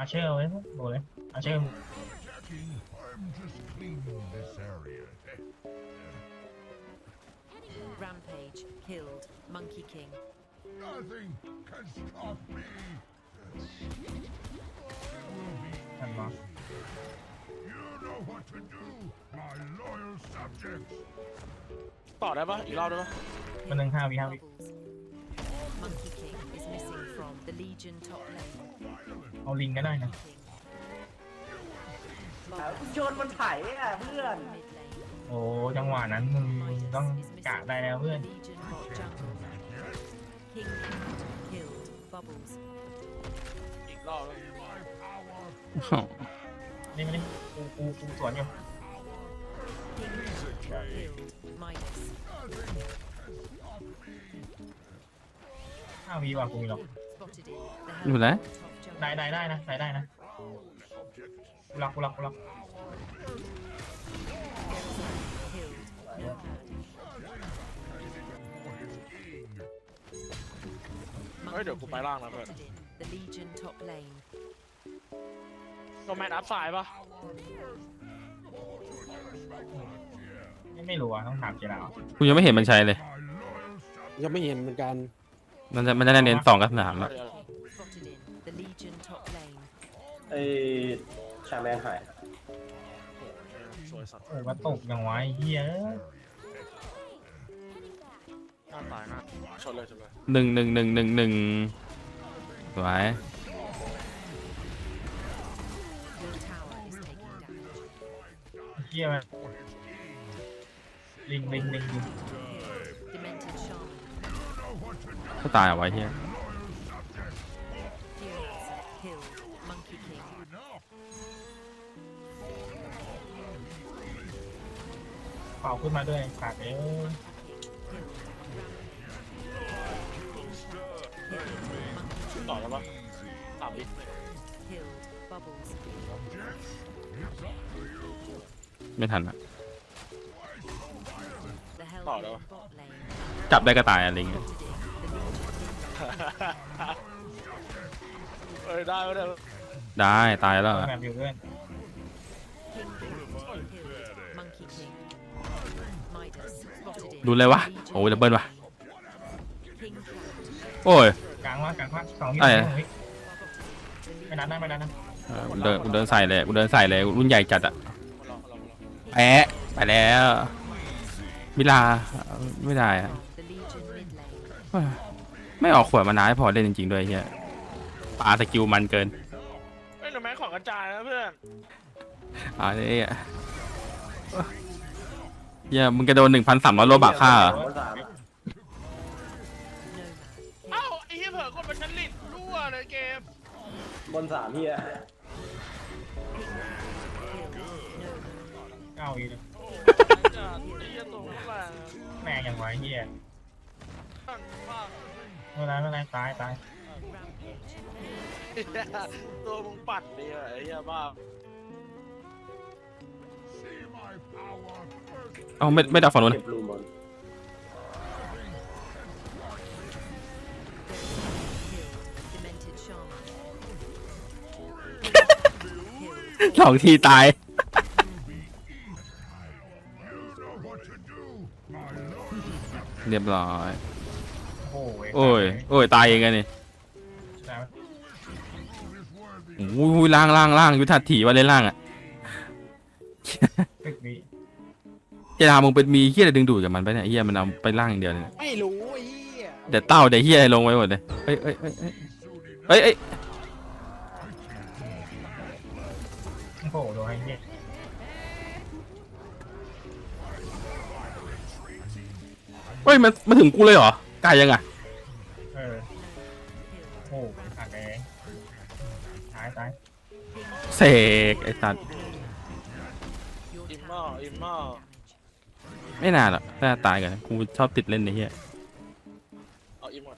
อาเชอร์ไว้โดนเลยอาเชอร์ I'm just cleaning this area. Rampage. Killed. Monkey King. Nothing can stop me. ทันมา You know what to do, my loyal subjects. ต่อได้ปะอีกรอบได้ปะ มันหนึ่งห้าวิห้าวิ Bubbles. Monkey King is missing From the Legion top lane. เอาลิงก็ได้นะ King. โยนบนไถอะเพื่อน Mid lane. โอ้จังหวะนั้นมึง Midas ต้อง is กะ missing ได้แล้ว from เพื่อน the Legion bot jungle. King killed. Bubbles. อีกรอบแล้วนี่ไม่ได้กูกูกูสวนอยู่ King killed. Midas. ห้าวิว่ะกูมีหรอก Spotted in. The อยู่แล้ว top jungle. ได้ได้ได้นะได้ได้นะกูรักกูรักกูรัก Killed. No bad. เฮ้ยเดี๋ยวกูไปล่างนะเพื่อน Spotted in. The Legion top lane. โนแมนอัพไซด์ปะไม่ไม่รู้อะต้องถามเจราวกูยังไม่เห็นมันใช้เลย My loyal subjects. ยังไม่เห็นเหมือนกัน มันจะมันจะเน้นสองกับสามอะเดี๋ยว Spotted in. The Legion top lane. ไอ้ชาแมนหายสวยสัตว์โอ้ยมาตกอย่างไวะไอ้เฮียหน้าตายหน้าชนเลยชนเลยหนึ่งหนึ่งหนึ่งหนึ่งหนึ่งสวย Your tower is taking damage. เฮียมันลิงลิงลิงลิง Demented Shaman. ก็ตายเอาไว้เฮีย Geomancer. Killed. Monkey King. เป่าขึ้นมาด้วยขาดเอ้ยต่อได้ปะสามวิ Killed. Bubbles. ไม่ทันอะ The Hell ต่อแล้ว bot lane. จับได้ก็ตายอะไรเงี้ย เอ้ยได้ไม่ได้ได้ตายแล้วตัวอะแบบอยู่เพื่อน King killed. Monkey King. Midas. Spotted in. ดูเลยวะ Legion โอ้ยดับเบิลวะ King killed. โอ้ย กลางว่ากลางว่าสองวิไอ้สองวิไม่นัดนะไม่นัดนะเออกูเดินกูเดินใส่เลยกูเดินใส่เลยรุ่นใหญ่จัดอะมาลองมาลองมาลองแอะไปแล้วมิลาไม่ได้อะ The Legion mid lane. เฮ้ยไม่ออกขวดมานานให้พอเล่นจริงๆด้วยเฮียปาสกิลมันเกินเฮ้ยโนแมนของกระจายนะเพื่อนอ่าเนี่ยเฮียมึงจะโดนหนึ่งพันสามร้อยโลบาทค่าเหรอบนสาม Nomad. เอ้าไอ้เหี้ยเผลอกดเป็นชั้นลิดรั่วเลยเกมบนสามพี่อะเก้าวิเลยจะไอ้เหี้ยตัวเท่าไหร่แม่งอย่างไวะไอ้เฮียบ้างบ้าง ไม่เป็นไรไม่เป็นไรตายตายตัวมึงปัดดีอะไอ้เหี้ยบ้า See my power first. เอาไม่ไม่ได้เอาฝั่งนู้นเก็บรูมบน Demented Shaman. สองทีตาย You know what to do, my loyal เรียบร้อย โอ้ยโอ้ยโอ้ยตายเองไงนี่ตายไหม is worthy. โอ้ยล่างล่างล่างยุทธาถีว่าเล่นล่างอะตึกวิเจดามึงเป็นมีเฮียอะไรดึงดูดกับมันไปเนี่ยเฮียมันเอาไปล่างอย่างเดียวเลยเนี่ยไม่รู้ไอ้เหี้ยเดี๋ยวเต้าเดี๋ยวเฮียลงไว้หมดเลยเอ้ยเอ้ยเอ้ยเอ้ยเอ้ยเอ้ยโอ้โหโดนไอ้เฮียเฮ้ยมันมาถึงกูเลยเหรอไกลยังอะ เสกไอ้สัตว์ Your Im tower mo, is im taking mo. damage. ไม่นานหรอกน่าตายกันกูชอบติดเล่นในเฮียเอาอีหมด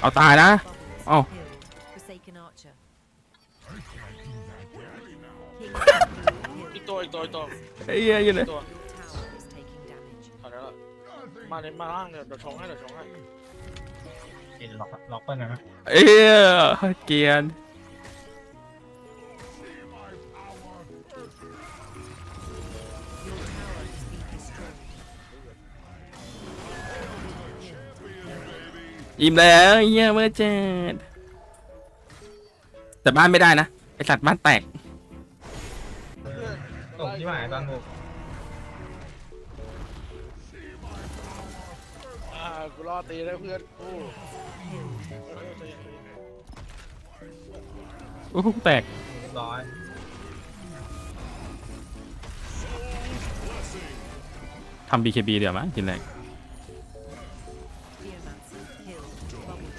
เอาตายนะ Bubbles. Oh. Killed. Forsaken Archer. King อีกตัวอีกตัวอีกตัวไอ้เฮียอยู่เลยตัว เลยมาล่างเนี่ยเดี๋ยวชงให้เดี๋ยวชงให้เอ็นล็อกล็อกเปิ้ลนะเอ้ยเกรียน Your tower has been destroyed. อิ่มแล้วเยี่ยมเมื่อเจ็ดแต่บ้านไม่ได้นะ ไอสัตว์บ้านแตกเพื่อนตกที่หมายตอนบุก กูรอตีได้เพื่อนกูเออใจเย็นโอ้โหแตกเรียบร้อยทำ BKB เดี๋ยวมั้งกินแรก Geomancer killed. Bubbles.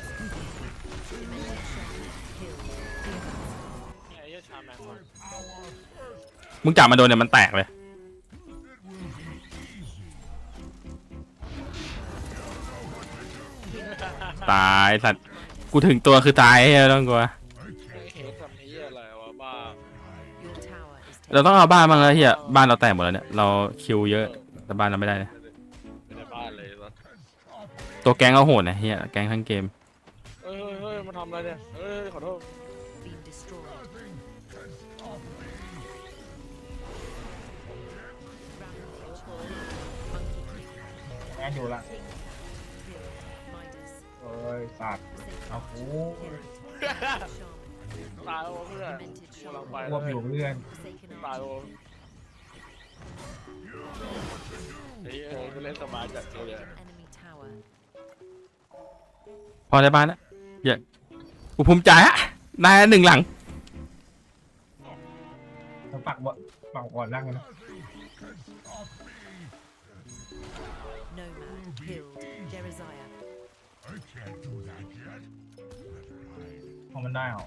Dimension Shaman killed. Geomancer. ๆเนี่ยไอ้เหี้ยชาแมนก่อนมึงจับมาโดนเนี่ยมันแตกเลย ตายสัตว์กูถึงตัวคือตายไอ้เหี้ยต้องกลัวไม่เห็นทำนี้ยอะไรวะบ้า Your tower is เราต้องเอาบ้านบ้างแล้วเฮียบ้านเราแตกหมดแล้วเนี่ยเราคิวเยอะแต่บ้านเราไม่ได้นะไม่ได้บ้านเลยแล้วตัวแก๊งเอาโหดนะเฮียแก๊งทั้งเกมเฮ้ยเฮ้ยเฮ้ยมันทำอะไรเนี่ย เฮ้ยขอโทษ been destroyed. Rampage. Monkey King. แม่อยู่ละ สัตว์ Forsaken เอา Archer กู killed. Shaman. ตายโอ้เพื่อน Demented กำลัง Shaman. ไปรแล้ววบอยู่เพื่อน Forsaken ตาย Archer โอ้ killed. ไอ้เหี้ยกูเล่นสบายจัดเลย Enemy tower. พอได้บ้านแล้วเฮียกูภูมิใจอะได้หนึ่งหลังเราปักบอปักบอลล่างเลยนะ Nomad killed. Jeriziah. I can't do that yet. พอมันได้เหรอ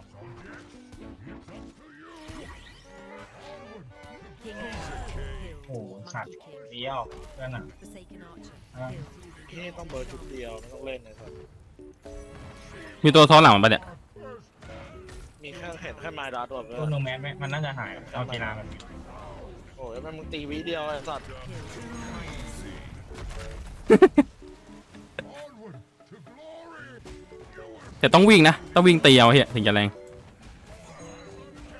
King Archer killed. โอ้โหสัตว์ Monkey King. เลี้ยวเพื่อนอะ Forsaken Archer Ah. killed. นี่ต้องเบอร์จุดเดียวไม่ต้องเล่นเลยครับมีตัวซ้อนหลังมันปะเนี่ย มีแค่เห็นแค่ไม้ดาตัวเพื่อตัวนโนแมนไหมมันน่าจะหาย เอากีฬามันโอ้ยแม่งมึงตีวิเดียวไอ้สัตว์ Killed. Onward to glory. แต่ต้องวิ่งนะ ต้องวิ่งตีเอาเฮียถึงจะแรง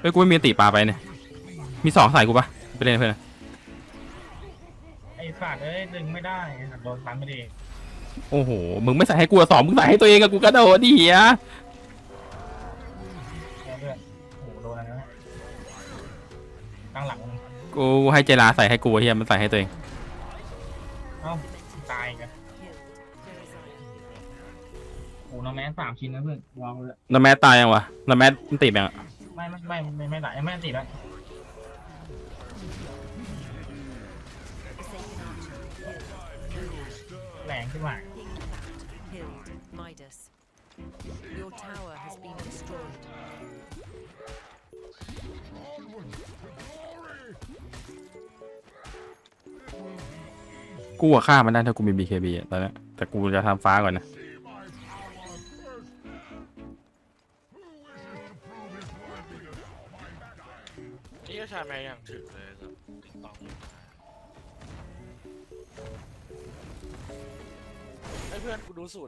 เฮ้ยกูไม่มีตีปลาไปเนี่ย มีสองใส่กูปะไปเล่นเพื่อนไอ้สัตว์เอ้ยดึงไม่ได้โดนตันไม่ดีโอ้โห มึงไม่ใส่ให้กูอะสองมึงใส่ให้ตัวเองกับกูกระโดดดิเฮียแค่เพื่อนโอ้โหโดนอะไรนะตั้งหลังมันกูให้เจลาใส่ให้กูเฮียมันใส่ให้ตัวเอง Jeriziah. โอ้โนแมนสามชิ้นนะเพื่อนวางเลยแล้วแมทตายยังวะแล้วแมทมันตีบยังอะไม่ไม่ไม่ไม่ไม่ตายไม่ติดแล้ว Forsaken Archer killed. แรงขึ้นมา King Cat killed. Midas. Your tower has been destroyed. Onward to glory. กูอะฆ่ามันได้ถ้ากูมี BKB อะตอนเนี้ยแต่กูจะทำฟ้าก่อนนะ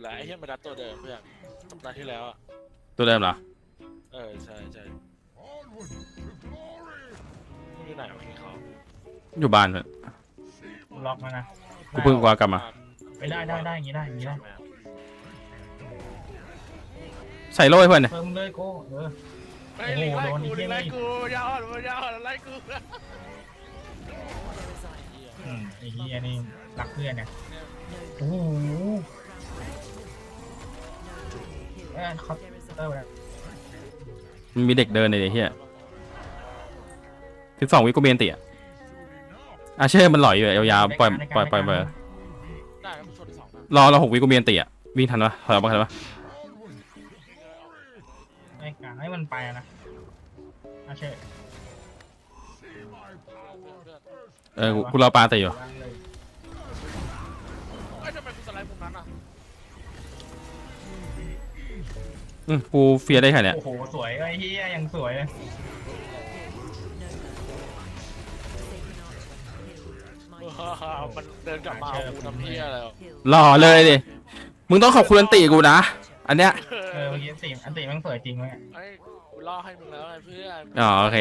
แล้วไอ้เหี้ยมันดัดตัวเดิมเพื่อนสัปดาห์ที่แล้วอะตัวเดิมเหรอ เออใช่ใช่ Onward to glory. มึงอยู่ไหนวะพี่เขาอยู่บ้านเลยล็อกมานะกูเพิ่งกว่ากลับมาไปได้ได้ได้อย่างนี้ได้อย่างนี้ได้ใส่โล่ให้เพื่อนเนี่ยเพิ่มเลยโก้เออไอ้ลิงไล่โอ้โหโดนกูอีกลิงไล่นี่กูยาวอ่อนมันยาวอ่อนไล่กู Jeriziah. อืมไอ้เหี้ยนี่รักเพื่อนเนี่ย No. โอ้โห Killed. เออเขาเตอร์ Jeriziah. ไปแล้วมันมีเด็กเดินเลยไอ้เฮียสิบสองวิกูเบนติอะอาเช่มันหลอยอยู่อะยาวๆปล่อยปล่อยปล่อยไปได้ครับชนสองนะรอเราหกวิกูเบนติอะวิ่งทันปะถอยออกมาทันปะไอ้กาให้มันไปอะนะอาเช่เออกูกูรอปลาแต่อยู่ วางเลย อืมกูเฟียร์ได้แค่เนี้ยโอ้โห สวยไอ้เหี้ยยังสวยเลย Nomad. Forsaken Archer killed. Midas. มันเดินกลับมาเอากูทำเพี้ยแล้ว Killed. หล่อเลยดิ มึงต้องขอบคุณอันติกูนะ อันเนี้ย เออเมื่อกี้อันติอันติแมันสวยจริงเลยไอ้กูล่อให้มึงแล้วไอ้เพื่อนอ๋อโอเค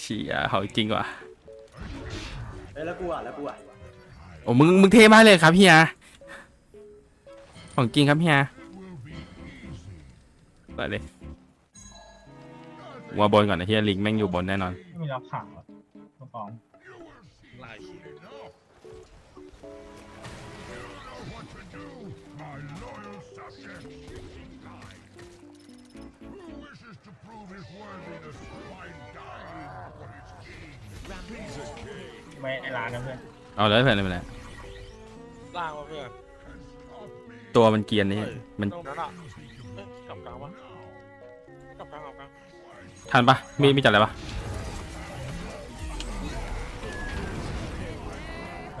เชี่ยเขาจริงว่ะเอ้ยแล้วกูอะแล้วกูอะโอ้มึงมึงเท่มากเลยครับเฮียของจริงครับเฮีย ไปเลยวัวบนก่อนนะเฮียลิงแม่งอยู่บนแน่นอน ไม่มีรับข่าวอะตัวปลอมลายขี้ What to do, my loyal subjects? Who wishes to prove his worthiness by dying for his king? ไม่ไอ้ร้านนะเพื่อนเอาเลยเพื่อนเลยไปเลยล่างวะเพื่อนตัวมันเกรียนนี่มันตรงนั้นอะเอ้ยกลับกลางวะ กลับกลางกลับกลางทันปะมีมีจัดอะไรปะ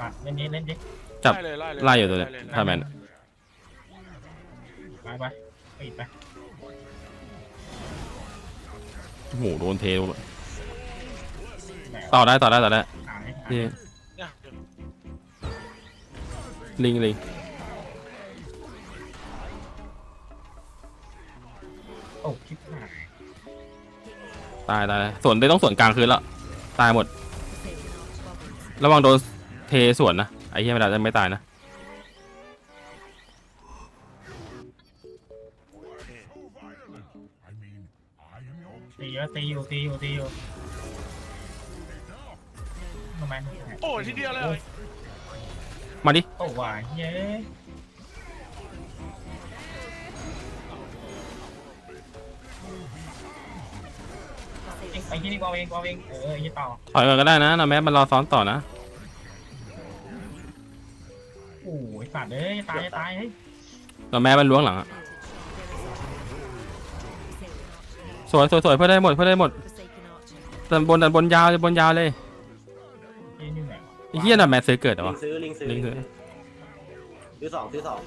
อะเล่นนี้เล่นดิจับไล่เลยไล่เลยไล่อยู่ตัวเนี้ยไล่ลถ้าแมนไปไปปิดไปโอ้โหโดนเทไหนต่อได้ต่อได้ต่อได้หายหายนี่เนี่ยเดี๋ยวลิงลิง โอ้คิดหายตายตายส่วนได้ต้องส่วนกลางคืนแล้วตายหมด ระวังโดนเทส่วนนะ ไอ้เหี้ยไม่ได้จะไม่ตายนะ I mean, I am your ตีเยอะตีอยู่ตีอยู่ตีอยู่ทำไมโอ้ยทีเดียวเลย มาดิ โอ้ว่าเย้ ไอ้ที่นี่กเอาเองกเอาเองเออไอ้ที่ต่อถอยก่อนก็ได้นะนะแม้มันรอซ้อนต่อนะ โอ้ยสัตว์เอ้ยตายตายเฮ้ยนะแม้มันล้วงหลังอะสวยสวยสวยเพื่อได้หมดเพื่อได้หมด Forsaken archer. ดันบนดันบนยาวบนยาวเลยที่นี่ไหนวะไอ้เหี้ยน่ะแม้ซื้อเกิดเหรอลิวะ งซื้อลิงซื้อลิงซื้อ ซื้อสองซื้อสอง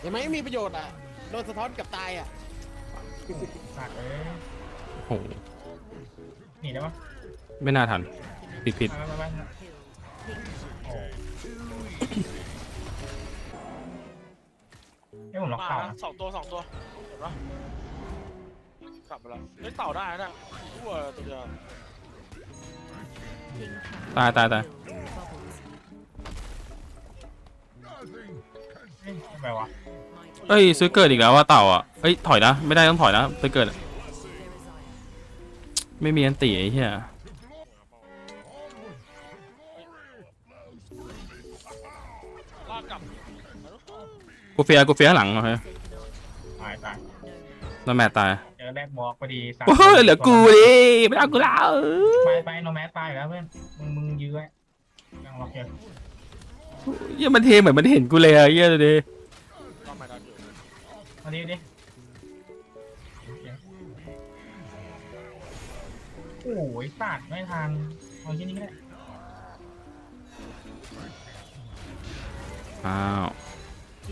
เห็นไหมมีประโยชน์อะ โดนสะท้อนกับตายอะสัตว์เอ้ย โอ้โหหนีได้ปะไม่น่าทันผิดผิดไปไปไปไปโอ้ เอ้ยผมล็อกมาเต่านะสองตัวสองตัวเห็นปะกลับไปแล้วเฮ้ยเต่าได้นะทั่วตัวเดียว King Crown. ตายตายตาย Killed. Bubbles. nothing. เอ้ยไปวะ Mighty. เอ้ยซื้อเกิดอีกแล้วว่าเต่าอะเอ้ยถอยนะ ไม่ได้ต้องถอยนะซื้อเกิดอะ Therizaya. ไม่มีอันตีไอ้เหี้ยลากกลับกูเฟียกูเฟียข้างหลังโอเคตายตายแล้วแม่ตายเจอแรกบอกพอดีสัตว์โอ้ยเหลือกูดิไม่เอากูแล้วไปไปโนแมสตายแล้วเพื่อนมึงมึงยื้อไว้ยังล็อกเยอะเหี้ยมันเทเหมือนมันเห็นกูเลยอะเหี้ยเลยก็ไม่ได้อยู่ มาดิดิ โอ้ยสัตว์ไม่ทันเอาที่นี่ก็ได้อ้าว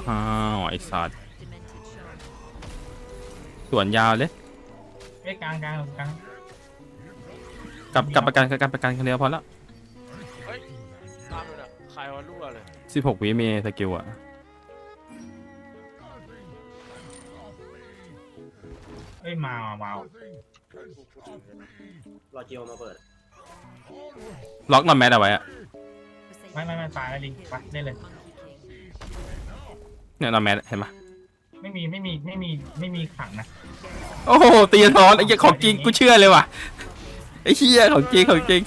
อ้าวไอ้สัตว์ Demented shark. สวนยาวเลยเอ้ยกลางกลางกลางกลับกลับประกันกลับประกันคนเดียวพอละเฮ้ยตามเลยเนี่ยใครวะรั่วเลยสิบหกวิมีสกิลอะเอ้ยมาว่ะมาว่ะ รอเจียวมาเปิดล็อกนอนแมทเอาไว้อะ Forsaken ไม่ไม่ไม่ตายแล้วลิงไปเล่นเลย Monkey King. เนี่ยนอนแมทเห็นปะไม่มีไม่มีไม่มีไม่มีขังนะโอ้โหตีสะท้อนไอ้เหี้ยของจริงกูเชื่อเลยว่ะไอ้เหี้ยของจริงของจริง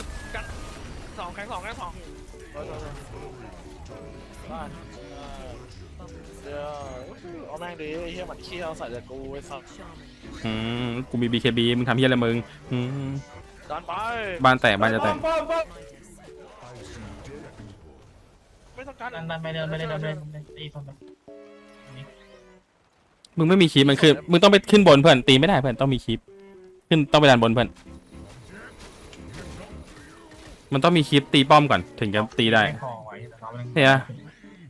งดีไอ้เหี้ยหมันเขี้ยวใส่แต่กูไอ้สัส Shaman. อืมกูมี BKB มึงทำเหี้ยอะไรมึงอืมดันไปบ้านแตกบ้านจะแตก Midas. ไม่ต้องการดันดันไปเดินไปเดินเดินเดินเดินตีคนไปมึงไม่มีคลิปมันคือมึงต้องไปขึ้นบนเพื่อนตีไม่ได้เพื่อนต้องมีคลิป ขึ้นต้องไปดันบนเพื่อน มันต้องมีคลิปตีป้อมก่อนถึงจะตีได้ม่พอไว้แต่เขาไม่เนี่ย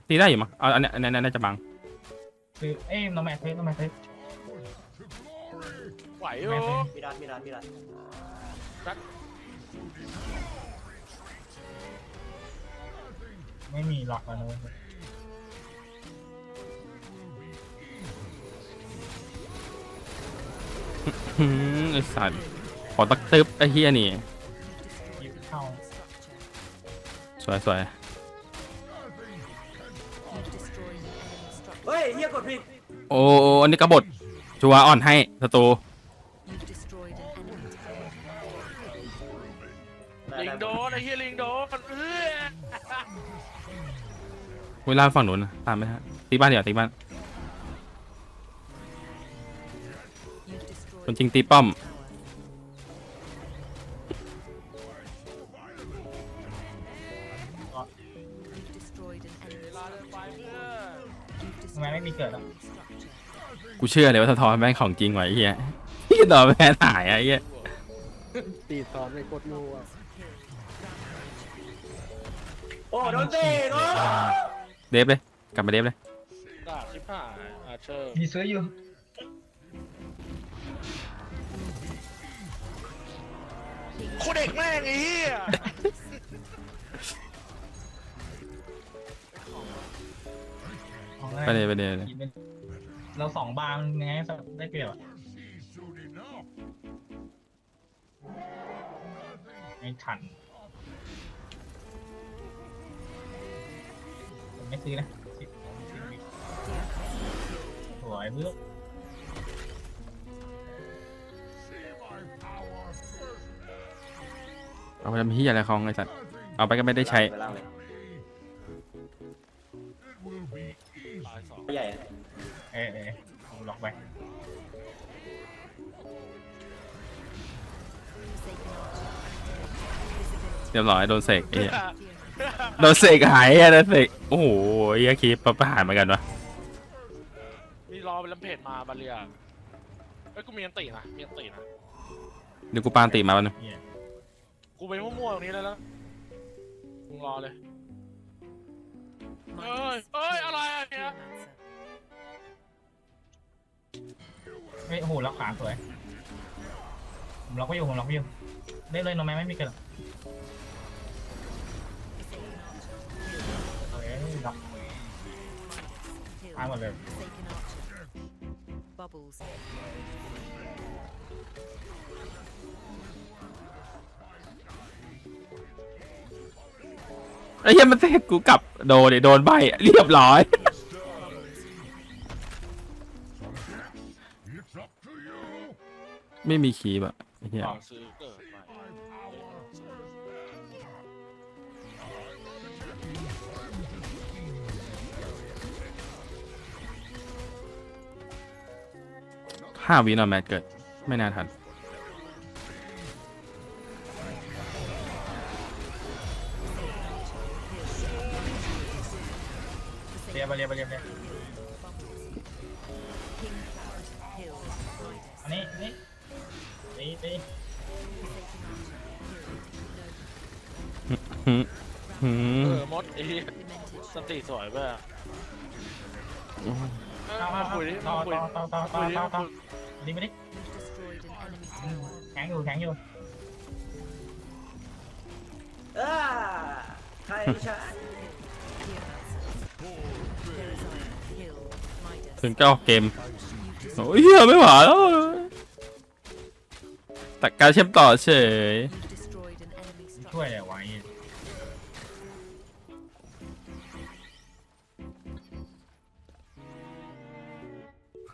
ตีได้อยู่มั้งเอาอันเนี้ยอันเนี้ยน่าจะบัง คือเอ้ยโนแมสเทสโนแมสเทสไหวโนอยู่แมสเทสมีดันมีดันมีดันไม่มีหลอกแล้วนะเว้ยหืมไอสัตว์ขอตักตึ๊บไอ้เฮียนี่ยิบเข้า สวยสวย อ้โอ้อันนี้กบฏชัวร์อ่อนให้สตู You've destroyed an enemy tower. ได้ลิงได้โดนไอ้เหี้ยลิงโดนเอื้อเวลาฝั่งนู้นนะตามไหมฮะตีบ้านเดี๋ยวตีบ้าน You've destroyed คนจริงตีป้อม tower. You've destroyed an enemy เวลาเดินไป structure. เพื่อน You've ทำไมไม่มีเกิดอะ กูเชื่อเลยว่าสะท้อนแม่งของจริงไวะไอ้เฮียที่ต่อแม่หายอะไอ้เฮียตีสอนไปกดงูอะโอ้โดนเตะเนาะเดฟเลยกลับมาเดฟเลยดาบชิบหายอาเชอร์มีซื้ออยู่โคเด็กแม่งไอ้เหี้ยของไปเลยไปเลยไปเลยเราสองบางไงได้เปรียบอะ Soon enough. ไม่ทันผมไม่ซื้อนะสิบสิบวิสวยเบื้อ See my power first. เอาไปทำเฮียอะไรของไอ้สัตว์เอาไปก็ไม่ได้ใช้ไปล่างเลย It will be easy. ตายสองไม่ใหญ่ เออเออผมล็อกไปเรียบร้อยโดนเสกไอ้เหี้ยโดนเสกหายไอะโดนเสกโอ้โหไอ้เหี้ยคีปประหารเหมือนกันวะมีรอเป็นลำเพจมาบาเลียเอ้ยกูมีอันตีนะมีอันตีนะเดี๋ยวกูปานตีมาวันนึงเหี้ยกูไปมั่วๆตรงนี้แล้วมึงรอเลยเอ้ยเอ้ยอะไรอะเนี่ย เฮ้ยโอ้โหล็อกขาสวยผมล็อกไว้อยู่ผมล็อกไว้อยู่ได้เลยโนแมนไม่มีเกิดหรอก Forsaken archer. เฮ้ยล็อก Killed. ตายหมดเลย Forsaken archer. Bubbles. ไอ้เหี้ยมันเสกกูกลับโดนดิโดนใบเรียบร้อย ไม่มีคีบอะไอ้เหี้ยต่อซื้อเกิดใหม่ห้าวินอนแมทเกิด ไม่น่าทัน เอาเอามาเอาคุยดิต่อมาคุยต่อต่อต่อคุยดิต่อมาต่อคุยดีไม่ดิ You've destroyed an enemy อืม tower. แข็งอยู่แข็งอยู่อ้าใครใช่ Geomancer. Killed. Midas. ถึงก็ออกเกม You've โอ้ destroyed, ยเหี้ยไม่ไหวแล้วตัดการเชื่อมต่อเฉย you've destroyed an enemy ช่วย structure. เลยไว้